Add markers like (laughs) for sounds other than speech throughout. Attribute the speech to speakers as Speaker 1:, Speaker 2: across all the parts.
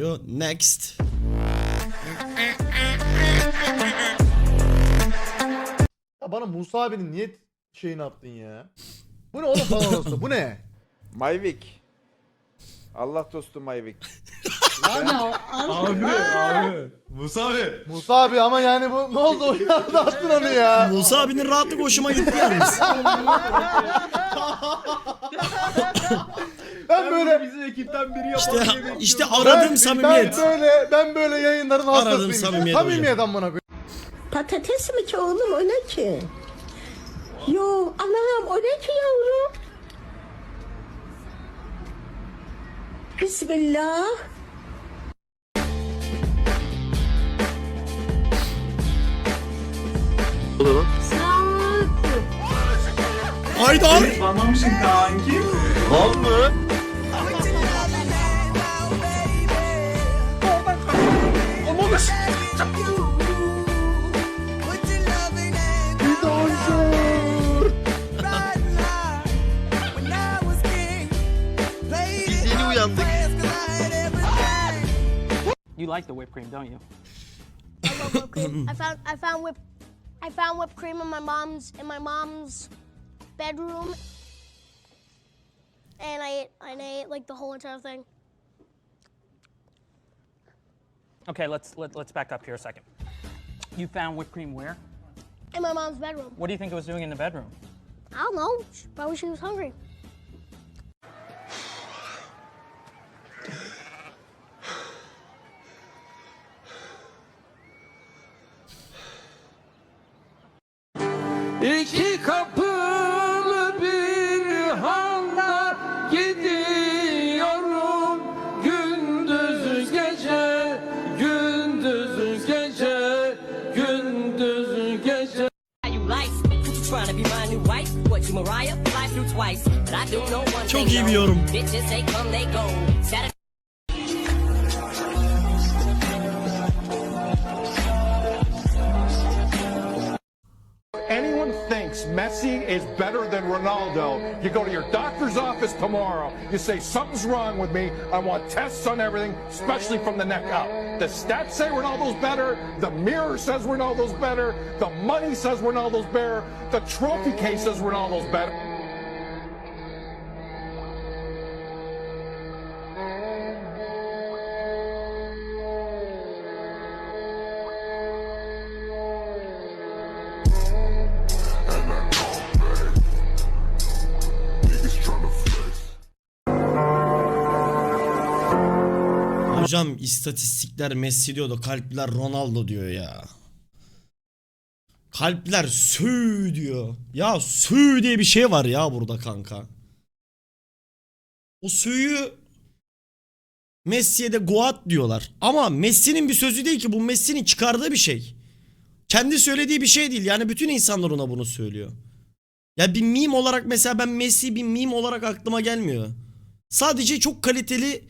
Speaker 1: Yo, Next.
Speaker 2: Ya bana Musa abinin niye şeyini yaptın ya? Bu ne oğlum Panorama'sı? Bu ne?
Speaker 3: Mayvik. Allah dostu Mayvik.
Speaker 4: Abi abi. Musa abi.
Speaker 2: Musa abi ama yani bu ne oldu o (laughs) ya attın onu ya.
Speaker 1: Musa abinin rahatlık hoşuma gitti yalnız. (laughs)
Speaker 2: Ben böyle
Speaker 4: bizim ekipten biri
Speaker 1: İşte, işte
Speaker 2: ben,
Speaker 1: aradığım samimiyet.
Speaker 2: Ben böyle ben böyle yayınların hastasıyım.
Speaker 1: samimiyet
Speaker 2: Samimiyet amına koyayım.
Speaker 5: Patates mi ki oğlum o ne ki? Yo anam o ne ki yavrum? Bismillah.
Speaker 1: Haydar.
Speaker 4: Anlamışsın kanki.
Speaker 6: Biz
Speaker 7: You like the whipped cream, don't you?
Speaker 8: I love whipped cream. I found I found whip I found whipped cream in my mom's in my mom's bedroom, and I ate and I ate like the whole entire thing.
Speaker 7: Okay, let's let, let's back up here a second. You found whipped cream where?
Speaker 8: In my mom's bedroom.
Speaker 7: What do you think it was doing in the bedroom?
Speaker 8: I don't know. Probably she was hungry.
Speaker 4: İki kapılı bir handa gidiyorum. Gündüz gece gündüz gece gündüz gece.
Speaker 9: You like. What you
Speaker 10: is better than Ronaldo, you go to your doctor's office tomorrow. You say, something's wrong with me. I want tests on everything, especially from the neck up. The stats say Ronaldo's better. The mirror says Ronaldo's better. The money says Ronaldo's better. The trophy case says Ronaldo's better.
Speaker 1: Hocam istatistikler Messi diyor da kalpler Ronaldo diyor ya. Kalpler sü diyor. Ya sü diye bir şey var ya burada kanka. O süyü Messi'ye de Goat diyorlar. Ama Messi'nin bir sözü değil ki bu Messi'nin çıkardığı bir şey. Kendi söylediği bir şey değil. Yani bütün insanlar ona bunu söylüyor. Ya bir meme olarak mesela ben Messi bir meme olarak aklıma gelmiyor. Sadece çok kaliteli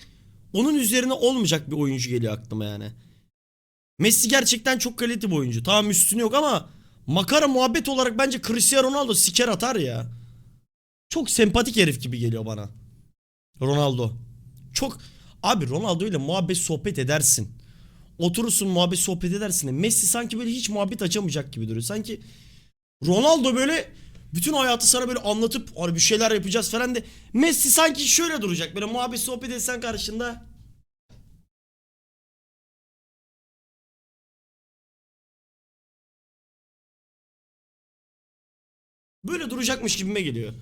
Speaker 1: onun üzerine olmayacak bir oyuncu geliyor aklıma yani. Messi gerçekten çok kaliteli bir oyuncu. Tamam üstünü yok ama makara muhabbet olarak bence Cristiano Ronaldo siker atar ya. Çok sempatik herif gibi geliyor bana. Ronaldo. Çok abi Ronaldo ile muhabbet sohbet edersin. Oturursun muhabbet sohbet edersin. de Messi sanki böyle hiç muhabbet açamayacak gibi duruyor. Sanki Ronaldo böyle bütün hayatı sana böyle anlatıp hani bir şeyler yapacağız falan de Messi sanki şöyle duracak böyle muhabbet sohbet etsen karşında. Böyle duracakmış gibime geliyor.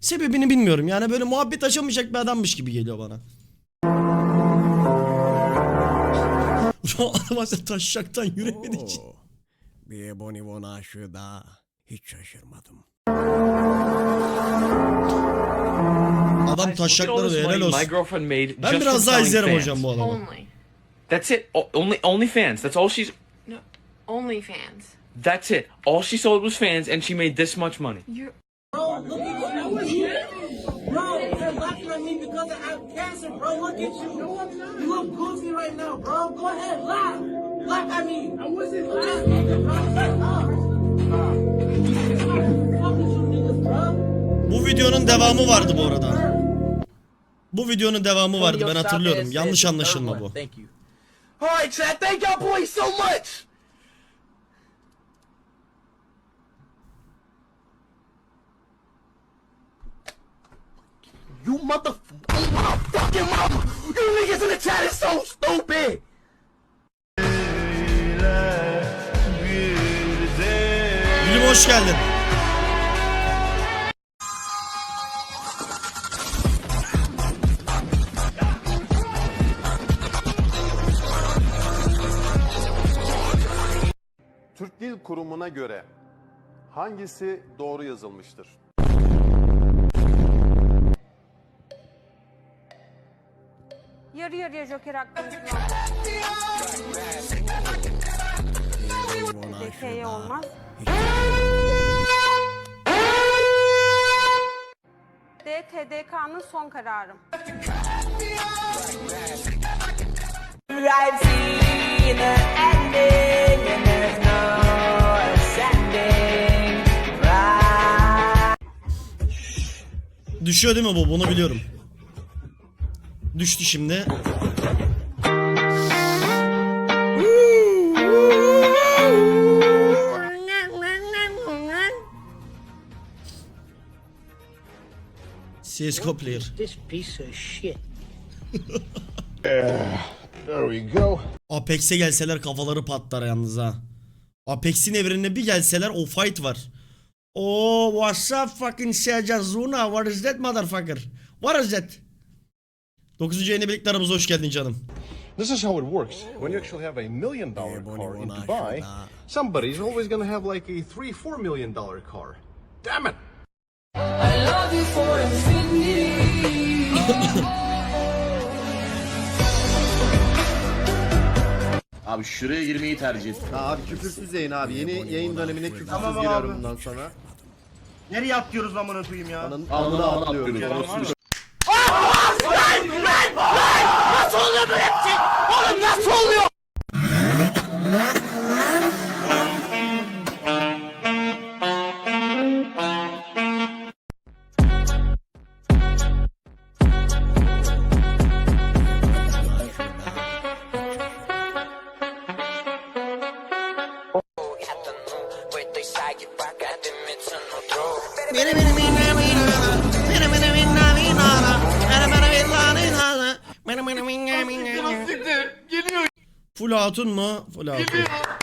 Speaker 1: Sebebini bilmiyorum yani böyle muhabbet açamayacak bir adammış gibi geliyor bana. (laughs) Şu an araba sen taşacaktan yürümediği için.
Speaker 6: Bir Bonibon aşığı daha hiç şaşırmadım.
Speaker 1: Adam taşacakları da helal olsun.
Speaker 11: girlfriend made
Speaker 1: Ben biraz daha izlerim hocam bu adamı.
Speaker 12: Only.
Speaker 11: That's it. O- only only fans. That's all she's.
Speaker 12: No. Only fans.
Speaker 11: That's it. All she sold was fans, and she made this much money.
Speaker 12: You're.
Speaker 9: Bro, they're laughing at me because I have cancer, bro. Look at you. No, I'm not. You look goofy right now, bro. Go ahead, laugh. Laugh at me. I wasn't laughing.
Speaker 1: Bu videonun devamı vardı bu arada. Bu videonun devamı vardı ben hatırlıyorum. Yanlış anlaşılma bu.
Speaker 13: Alright, thank y'all boys so much! You mother... Oh my fucking mama! You niggas in the chat is so stupid!
Speaker 1: Gülüm hoş geldin.
Speaker 14: Kurumu'na göre hangisi doğru yazılmıştır?
Speaker 12: Yarı yarıya Joker hakkımız olmaz. D TDK'nın son kararım.
Speaker 1: Düşüyor değil mi bu? Bunu biliyorum. Düştü şimdi. CSGO player.
Speaker 13: This piece of shit. (laughs)
Speaker 15: There we go.
Speaker 1: Apex'e gelseler kafaları patlar yalnız ha. Apex'in evrenine bir gelseler o fight var. Oh, what's up fucking Sejazuna? What is that motherfucker? What is that? 9. yayına birlikte aramıza hoş geldin canım.
Speaker 15: This is how it works. When you actually have a million dollar car in Dubai, somebody's always gonna have like a three, four million dollar car. Damn it! (laughs)
Speaker 13: Abi şuraya girmeyi tercih ettim.
Speaker 16: Abi küfürsüz yayın abi. Yeni yayın dönemine küfürsüz
Speaker 13: Tamam abi.
Speaker 16: giriyorum bundan sonra.
Speaker 13: Nereye atlıyoruz amına koyayım ya?
Speaker 16: Anın
Speaker 13: Amına
Speaker 16: amına
Speaker 13: atlıyoruz.
Speaker 16: atlıyorum.
Speaker 13: Nasıl oluyor böyle bir şey? Oğlum nasıl oluyor?
Speaker 1: Full hatun mu? Full hatun.